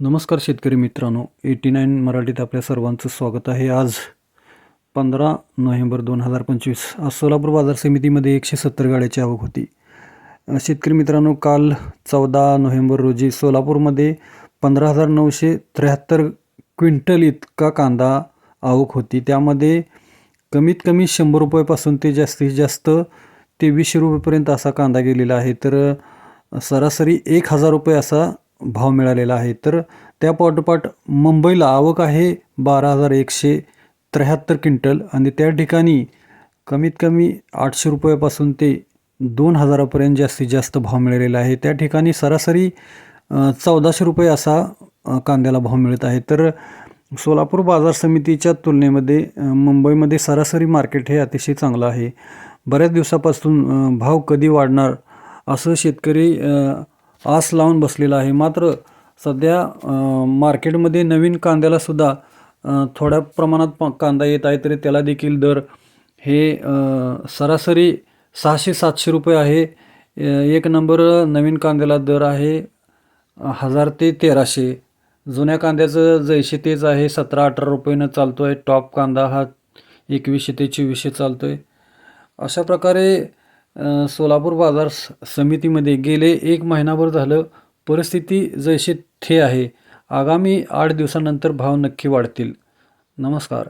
नमस्कार शेतकरी मित्रांनो. एटी नाईन मराठीत आपल्या सर्वांचं स्वागत आहे. आज पंधरा नोव्हेंबर दोन हजार पंचवीस आज सोलापूर बाजार समितीमध्ये एकशे सत्तर गाड्याची आवक होती. शेतकरी मित्रांनो काल चौदा नोव्हेंबर रोजी सोलापूरमध्ये पंधरा हजार नऊशे त्र्याहत्तर क्विंटल इतका कांदा आवक होती. त्यामध्ये कमीत कमी शंभर रुपयापासून ते जास्तीत जास्त तेवीसशे रुपयेपर्यंत असा कांदा गेलेला आहे. तर सरासरी एक हजार रुपये असा भाव मिळालेला आहे. तर त्या पाठोपाठ मुंबईला आवक आहे बारा हजार एकशे त्र्याहत्तर क्विंटल आणि त्या ठिकाणी कमीत कमी आठशे रुपयापासून ते दोन हजारापर्यंत जास्तीत जास्त भाव मिळालेला आहे. त्या ठिकाणी सरासरी चौदाशे रुपये असा कांद्याला भाव मिळत आहे. तर सोलापूर बाजार समितीच्या तुलनेमध्ये मुंबईमध्ये सरासरी मार्केट हे अतिशय चांगलं आहे. बऱ्याच दिवसापासून भाव कधी वाढणार असं शेतकरी आस लावून बसलेला आहे. मात्र सध्या मार्केटमध्ये नवीन कांद्यालासुद्धा थोड्या प्रमाणात प- कांदा येत आहे तरी त्याला देखील दर हे सरासरी सहाशे सातशे रुपये आहे. एक नंबर नवीन कांद्याला दर आहे हजार ते तेराशे. जुन्या कांद्याचं जैसे तेच आहे सतरा अठरा रुपयेनं चालतो आहे टॉप कांदा हा एकवीसशे ते चोवीसशे चालतो आहे अशा प्रकारे सोलापूर बाजार स- समितीमध्ये गेले एक महिनाभर झालं. परिस्थिती जैसे थे आहे. आगामी आठ दिवसानंतर भाव नक्की वाढतील. नमस्कार.